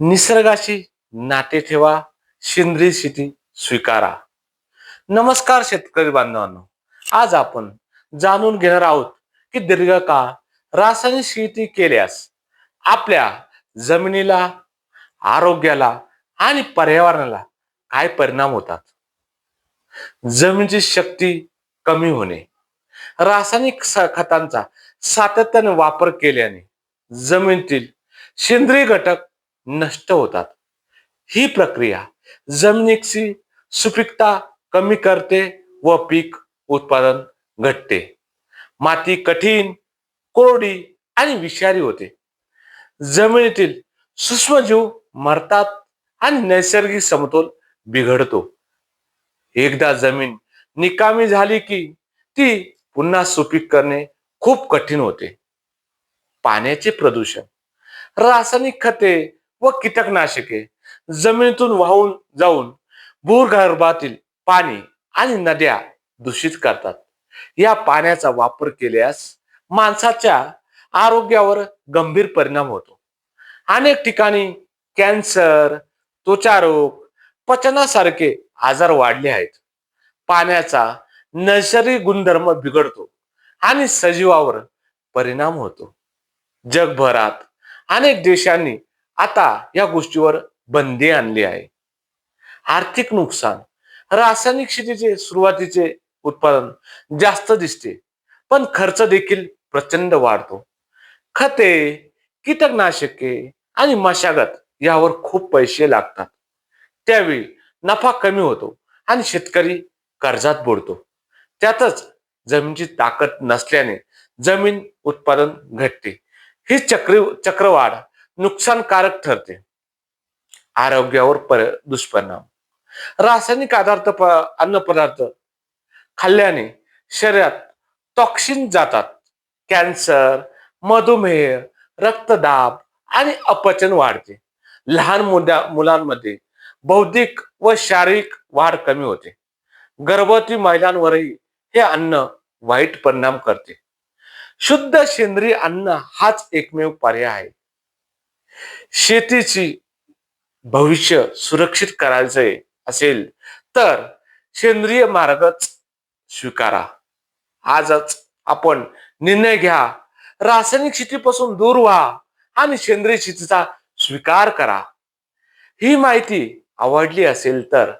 निसर्गाशी नाते ठेवा सेंद्रिय शेती स्वीकारा. नमस्कार शेतकरी बांधवांनो. आज आपण जाणून घेणार आहोत की दीर्घकाळ रासायनिक शेती केल्यास आपल्या जमिनीला आरोग्याला आणि पर्यावरणाला काय परिणाम होतात? जमिनीची शक्ती कमी होणे रासायनिक स- खतांचा सातत्याने वापर केल्याने जमिनीतील सेंद्रिय घटक नष्ट होतात. ही प्रक्रिया जमिनीची सुपीकता कमी करते व पीक उत्पादन घटते. माती कठीण कोरडी आणि विषारी होते. जमिनीतील सूक्ष्मजीव मरतात आणि नैसर्गिक समतोल बिघडतो. एकदा जमीन निकामी झाली की ती पुन्हा सुपीक करणे खूप कठीण होते. पाण्याचे प्रदूषण रासायनिक खते व कीटकनाशके जमिनीतून वाहून जाऊन भूगर्भातील पाणी आणि नद्या दूषित करतात. या पाण्याचा वापर केल्यास माणसाच्या आरोग्यावर गंभीर परिणाम होतो. अनेक ठिकाणी कॅन्सर त्वचारोग पचनासारखे आजार वाढले आहेत. पाण्याचा नैसर्गिक गुणधर्म बिघडतो आणि सजीवावर परिणाम होतो. जगभरात अनेक देशांनी आता या गोष्टीवर बंदी आणली आहे. आर्थिक नुकसान रासायनिक शेतीचे सुरुवातीचे उत्पादन जास्त दिसते पण खर्च देखील प्रचंड वाढतो. खते कीटकनाशके आणि मशागत यावर खूप पैसे लागतात. त्यावेळी नफा कमी होतो आणि शेतकरी कर्जात बुडतो. त्यातच जमिनीची ताकद नसल्याने जमीन उत्पादन घटते. ही चक्री चक्रवाढ नुकसानकारक ठरते. आरोग्यावर पर दुष्परिणाम. रासायनिक आधार्थ प- अन्नपदार्थ खाल्ल्याने शरीरात टॉक्सिन जातात. कॅन्सर मधुमेह रक्तदाब आणि अपचन वाढते. लहान मुद्या मुलांमध्ये बौद्धिक व शारीरिक वाढ कमी होते. गर्भवती महिलांवरही हे अन्न वाईट परिणाम करते. शुद्ध सेंद्रिय अन्न हाच एकमेव पर्याय आहे. शेतीची भविष्य सुरक्षित करायचे असेल तर सेंद्रिय मार्गच स्वीकारा. आजच आपण निर्णय घ्या. रासायनिक शेतीपासून दूर व्हा आणि सेंद्रिय शेतीचा स्वीकार करा. ही माहिती आवडली असेल तर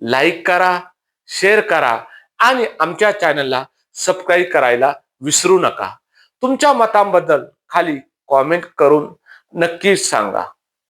लाईक करा शेअर करा आणि आमच्या चॅनलला सबस्क्राईब करायला विसरू नका. तुमच्या मतांबद्दल खाली कॉमेंट करून नक्कीच सांगा.